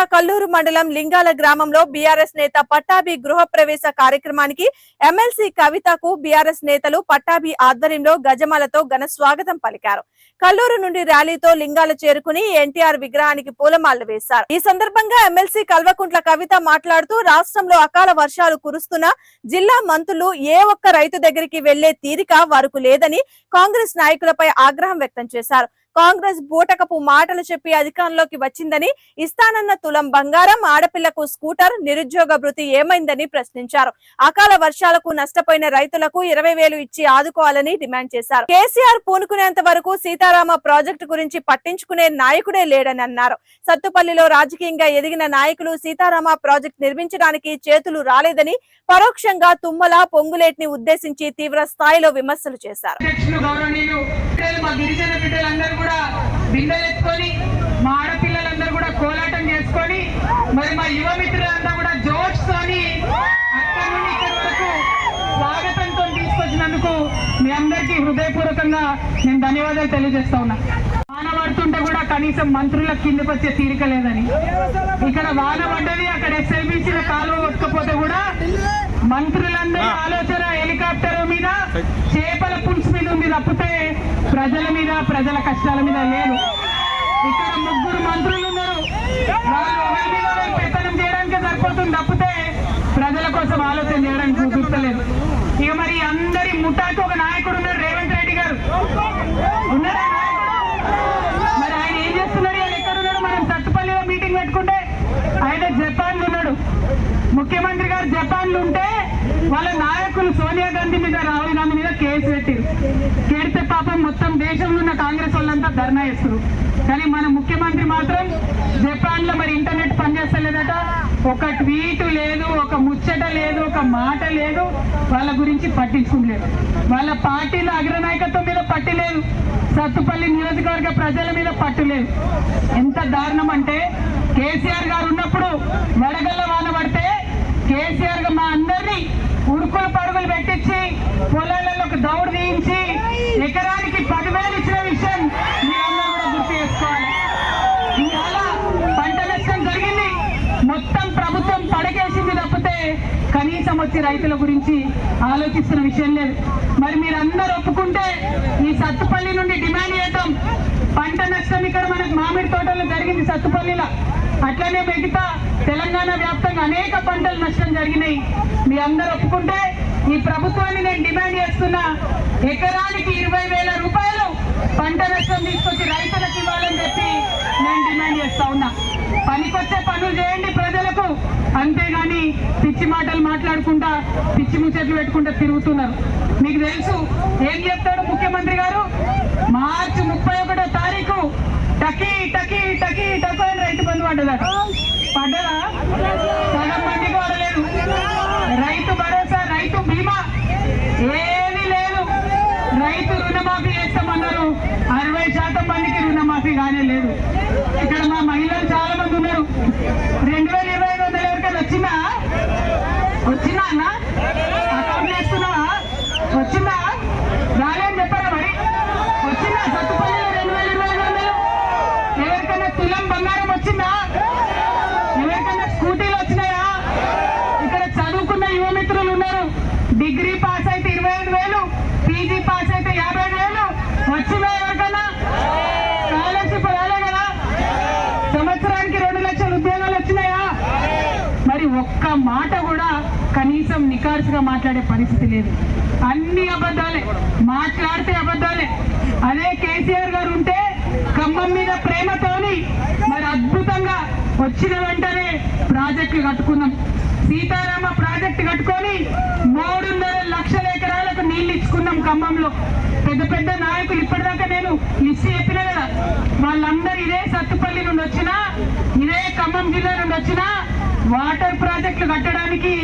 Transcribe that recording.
జిల్లా కల్లూరు మండలం లింగాల గ్రామంలో బీఆర్ఎస్ నేత పట్టాభి గృహప్రవేశ కార్యక్రమానికి ఎమ్మెల్సీ కవితకు బీఆర్ఎస్ నేతలు పట్టాభి ఆధ్వర్యంలో గజమాలతో ఘన స్వాగతం పలికారు. కల్లూరు నుండి ర్యాలీతో లింగాలు చేరుకుని ఎన్టీఆర్ విగ్రహానికి పూలమాలలు వేశారు. ఈ సందర్భంగా ఎమ్మెల్సీ కల్వకుంట్ల కవిత మాట్లాడుతూ రాష్ట్రంలో అకాల వర్షాలు కురుస్తున్నా జిల్లా మంత్రులు ఏ ఒక్క రైతు దగ్గరికి వెళ్ళే తీరిక వారికి లేదని కాంగ్రెస్ నాయకులపై ఆగ్రహం వ్యక్తం చేశారు. కాంగ్రెస్ బూటకపు మాటలు చెప్పి అధికారంలోకి వచ్చిందని ఇస్తానన్న తులం బంగారం ఆడపిల్లకు స్కూటర్ నిరుద్యోగ భృతి ఏమైందని ప్రశ్నించారు. అకాల వర్షాలకు నష్టపోయిన రైతులకు ఇరవై వేలు ఇచ్చి ఆదుకోవాలని డిమాండ్ చేశారు. కేసీఆర్ పూనుకునేంత వరకు సీతారామ ప్రాజెక్టు గురించి పట్టించుకునే నాయకుడే లేడని అన్నారు. సత్తుపల్లిలో రాజకీయంగా ఎదిగిన నాయకులు సీతారామ ప్రాజెక్టు నిర్మించడానికి చేతులు రాలేదని పరోక్షంగా తుమ్మల పొంగులేటిని ఉద్దేశించి తీవ్ర స్థాయిలో విమర్శలు చేశారు. బిడ్డలందరూ కూడా బిందెలెత్తుకొని మా ఆడపిల్లలందరూ కూడా కోలాటం చేసుకొని మరి మా యువ మిత్రులంతా కూడా జోష్ తోని అక్కడి నుండి స్వాగతంతో తీసుకొచ్చినందుకు మీ అందరికీ హృదయపూర్వకంగా నేను ధన్యవాదాలు తెలియజేస్తా ఉన్నా. వాన పడుతుంటే కూడా కనీసం మంత్రుల కిందకు వచ్చే తీరిక లేదని. ఇక్కడ వాన పడ్డది అక్కడ ఎస్ఎల్బిసిన కాలువ కొట్టుకపోతే కూడా మంత్రులందరి ఆలోచన హెలికాప్టర్ మీద చేపల పులుసు మీద ఉంది తప్పితే ప్రజల మీద ప్రజల కష్టాల మీద లేదు ఇక్కడ ముగ్గురు మంత్రులు ఉన్నారు. పెత్తనం చేయడానికి సరిపోతుంది తప్పితే ప్రజల కోసం ఆలోచన చేయడానికి చూపిస్తలేదు ఇక మరి అందరి ముఠాకి ఒక నాయకుడు ఉన్నాడు రేవంత్ రెడ్డి గారు. ఉన్నారా మరి ఆయన ఏం చేస్తున్నాడు? ఆయన ఎక్కడున్నాడు మనం సత్తుపల్లిలో మీటింగ్ పెట్టుకుంటే ఆయన జపాన్ ఉన్నాడు. ముఖ్యమంత్రి గారు జపాన్లు ఉంటే వాళ్ళ నాయకులు సోనియా గాంధీ మీద రాహుల్ గాంధీ మీద కేసు పెట్టారు. కేడితే పాపం మొత్తం దేశంలో ఉన్న కాంగ్రెస్ వాళ్ళంతా ధర్నా చేస్తారు కానీ మన ముఖ్యమంత్రి మాత్రం జపాన్లో మరి ఇంటర్నెట్ పనిచేస్తలేదట. ఒక ట్వీట్ లేదు ఒక ముచ్చట లేదు ఒక మాట లేదు. వాళ్ళ గురించి పట్టించుకోలేదు. వాళ్ళ పార్టీల అగ్రనాయకత్వం మీద పట్టి లేదు. సత్తుపల్లి నియోజకవర్గ ప్రజల మీద పట్టు లేదు. ఎంత దారుణం అంటే కేసీఆర్ గారు ఉన్నప్పుడు పొలాలలోకి తీయించి ఎకరానికి పదివేలు ఇచ్చిన విషయం మీరందరూ కూడా గుర్తు చేసుకోవాలి. ఇవాళ పంట నష్టం జరిగింది. మొత్తం ప్రభుత్వం పడకేసింది తప్పితే కనీసం వచ్చి రైతుల గురించి ఆలోచిస్తున్న విషయం లేదు. మరి మీరందరూ ఒప్పుకుంటే ఈ సత్తుపల్లి నుండి డిమాండ్ చేయటం. పంట నష్టం ఇక్కడ మనకు మామిడి తోటలో జరిగింది సత్తుపల్లిలో. అట్లనే మిగతా తెలంగాణ వ్యాప్తంగా అనేక పంటలు నష్టం జరిగినాయి. మీ అందరూ ఒప్పుకుంటే ఈ ప్రభుత్వాన్ని నేను డిమాండ్ చేస్తున్నా ఎకరానికి ఇరవై వేల రూపాయలు పంట నష్టం తీసుకొచ్చి రైతులకు ఇవ్వాలని చెప్పి నేను డిమాండ్ చేస్తా ఉన్నా. పనికొచ్చే పనులు చేయండి ప్రజలకు. అంతేగాని పిచ్చి మాటలు మాట్లాడుకుంటా పిచ్చి ముచ్చట్లు పెట్టుకుంటా తిరుగుతున్నారు. మీకు తెలుసు ఏం చెప్తాడు ముఖ్యమంత్రి గారు? మార్చి ముప్పై ఒకటో తారీఖు టకీ టకీ టకీ టకీ రైతు బంధు పడ్డదా పడ్డదా? సగం మందికి పడలేదు రైతు భరోసా రైతు బీమా ఏమీ లేదు. రైతు రుణమాఫీ చేస్తామన్నారు. అరవై శాతం మందికి రుణమాఫీ కానీ లేదు. ఇక్కడ మా మహిళలు చాలా మంది ఉన్నారు. రెండు వేల ఇరవై ఐదు వందల ఎవరికైనా వచ్చిందా? వచ్చిందా అకౌంట్ వేస్తున్నావా వచ్చిందా రాలేని చెప్పారా మరి వచ్చిందా సత్తుపల్లిలో రెండు వేల ఇరవై ఐదు వందలు ఎవరికైనా తులం బంగారం వచ్చిందా ఎవరికైనా స్కూటీలు వచ్చినాయా ఇక్కడ చదువుకున్న యువ మిత్రులు ఉన్నారు డిగ్రీ పాస్ అయితే ఇరవై ఐదు వేలు పీజీ పాస్ అయితే యాభై ఐదు వేలు. వచ్చిందా ఎవరికన్నా? స్కాలర్షిప్ రాలే కదా. సంవత్సరానికి రెండు లక్షల ఉద్యోగాలు వచ్చినాయా? మరి ఒక్క మాట కూడా కనీసం నికార్సుగా మాట్లాడే పరిస్థితి లేదు. అన్ని అబద్ధాలే. మాట్లాడితే అబద్ధాలే. అదే కేసీఆర్ గారు ఉంటే ఖమ్మం మీద ప్రేమతోని మరి అద్భుతంగా వచ్చిన వెంటనే ప్రాజెక్టు కట్టుకున్నాం. సీతారామ ప్రాజెక్టు కట్టుకొని మూడున్నర ఖమ్మంలో పెద్ద పెద్ద నాయకులు ఇప్పటిదాకా నేను లిస్ట్ చెప్పిన కదా. వాళ్ళందరూ ఇదే సత్తుపల్లి నుండి వచ్చినా ఇదే ఖమ్మం జిల్లా నుండి వచ్చినా వాటర్ ప్రాజెక్టులు కట్టడానికి